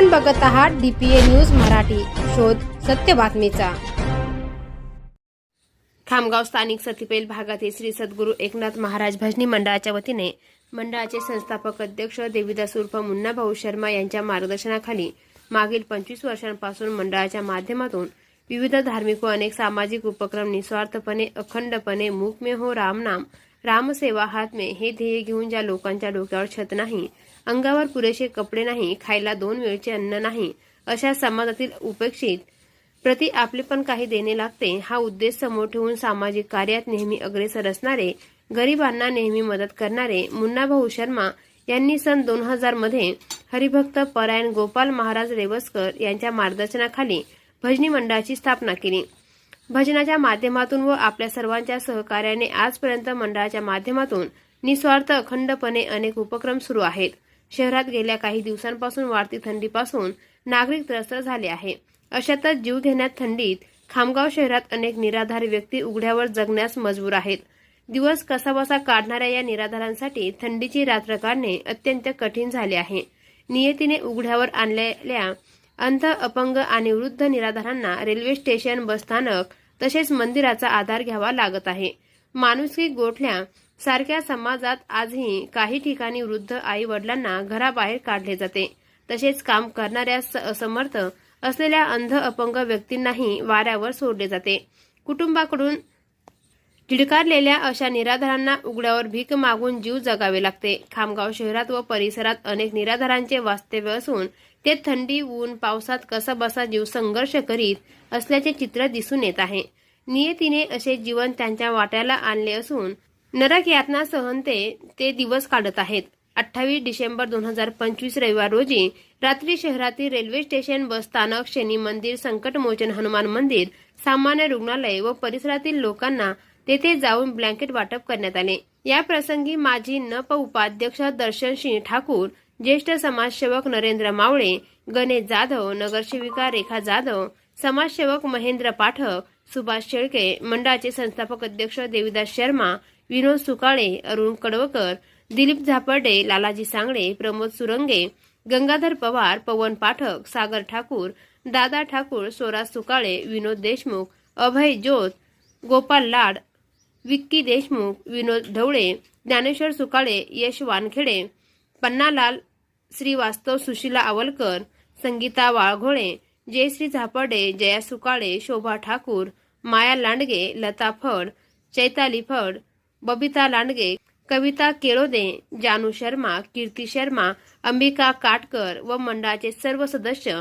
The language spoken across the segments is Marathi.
आपण बघत आहात डीपीए न्यूज मराठी. शोध सत्य बातमीचा. खामगाव स्थानिक सतीपेल भागातील श्री सद्गुरू एकनाथ महाराज भजनी मंडळाच्या वतीने मंडळाचे संस्थापक अध्यक्ष देवीदास उर्फ मुन्नाभाऊ शर्मा यांच्या मार्गदर्शनाखाली मागील पंचवीस वर्षांपासून मंडळाच्या माध्यमातून विविध धार्मिक व अनेक सामाजिक उपक्रम निस्वार्थपणे अखंडपणे मूक हो रामनाम रामसेवा हात में हे ध्येय घेऊन ज्या लोकांच्या डोक्यावर छत नाही अंगावर पुरेसे कपडे नाही खायला दोन वेळचे अन्न नाही अशा समाजातील उपेक्षित प्रति आपले पण काही देणे लागते हा उद्देश समोर ठेवून सामाजिक कार्यात नेहमी अग्रेसर असणारे गरिबांना नेहमी मदत करणारे मुन्नाभाऊ शर्मा यांनी सन दोन हजारमध्ये हरिभक्त परायण गोपाल महाराज रेवसकर यांच्या मार्गदर्शनाखाली भजनी मंडळाची स्थापना केली. भजनाच्या माध्यमातून व आपल्या सर्वांच्या सहकार्याने आजपर्यंत मंडळाच्या माध्यमातून निस्वार्थ अखंडपणे अनेक उपक्रम सुरू आहेत. शहरात गेल्या काही दिवसांपासून वाढती थंडीपासून नागरिक त्रस्त झाले आहे. अशातच जीव घेण्यात थंडीत खामगाव शहरात अनेक निराधार व्यक्ती उघड्यावर जगण्यास मजबूर आहेत. दिवस कसाबसा काढणाऱ्या या निराधारांसाठी थंडीची रात्र काढणे अत्यंत कठीण झाले आहे. नियतीने उघड्यावर आणलेल्या अंध अपंग आणि वृद्ध निराधारांना रेल्वे स्टेशन बसस्थानक तसेच मंदिराचा आधार घ्यावा लागत आहे. माणुसकी गोठल्या सारख्या समाजात आजही काही ठिकाणी वृद्ध आई वडिलांना घराबाहेर काढले जाते. तसेच काम करणाऱ्या स- असमर्थ असलेल्या अंध अपंग व्यक्तींनाही वाऱ्यावर सोडले जाते. कुटुंबाकडून झिडकारलेल्या अशा निराधारांना उघड्यावर भीक मागून जीव जगावे लागते. खामगाव शहरात व परिसरात अनेक निराधारांचे वास्तव्य असून ते थंडी ऊन पावसात कसाबसा जीव संघर्ष करीत असल्याचे चित्र दिसून येत आहे. नियतीने असे जीवन त्यांच्या वाट्याला आणले असून नरक यातना सहन ते ते दिवस काढत आहेत. अठ्ठावीस डिसेंबर दोन हजार पंचवीस रविवार रोजी रात्री शहरातील रेल्वे स्टेशन बस स्थानक शनी मंदिर संकटमोचन हनुमान मंदिर सामान्य रुग्णालय व परिसरातील लोकांना तेथे जाऊन ब्लँकेट वाटप करण्यात आले. या प्रसंगी माजी नप उपाध्यक्ष दर्शन सिंह ठाकूर ज्येष्ठ समाजसेवक नरेंद्र मावळे गणेश जाधव नगरसेविका रेखा जाधव समाजसेवक महेंद्र पाठक सुभाष शेळके मंडळाचे संस्थापक अध्यक्ष देवीदास शर्मा विनोद सुकाळे अरुण कडवकर दिलीप झापर्डे लालाजी सांगळे प्रमोद सुरंगे गंगाधर पवार पवन पाठक सागर ठाकूर दादा ठाकूर स्वराज सुकाळे विनोद देशमुख अभय ज्योत गोपाल लाड विक्की देशमुख विनोद ढवळे ज्ञानेश्वर सुकाळे यश वानखेडे पन्नालाल श्रीवास्तव सुशीला आवलकर संगीता वाळघोळे जयश्री झापर्डे जया सुकाळे शोभा ठाकूर माया लांडगे लता फड चैताली फड बबिता लांडगे कविता केळोदे जानू शर्मा कीर्ती शर्मा अंबिका काटकर व मंडळाचे सर्व सदस्य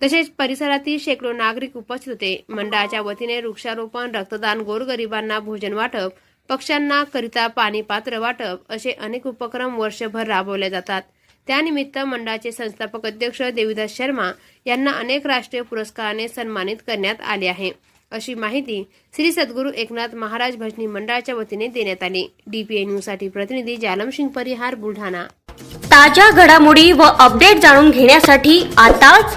तसेच परिसरातील शेकडो नागरिक उपस्थित होते. मंडळाच्या वतीने वृक्षारोपण रक्तदान गोरगरिबांना भोजन वाटप पक्ष्यांना करिता पाणी पात्र वाटप असे अनेक उपक्रम वर्षभर राबवले जातात. त्यानिमित्त मंडळाचे संस्थापक अध्यक्ष देवीदास शर्मा यांना अनेक राष्ट्रीय पुरस्काराने सन्मानित करण्यात आले आहे. अशी माहिती श्री सद्गुरू एकनाथ महाराज भजनी मंडळाच्या वतीने देण्यात आली. डीपीए न्यूजसाठी प्रतिनिधी जालमसिंग परिहार बुलढाणा. ताज्या घडामोडी व अपडेट जाणून घेण्यासाठी आताच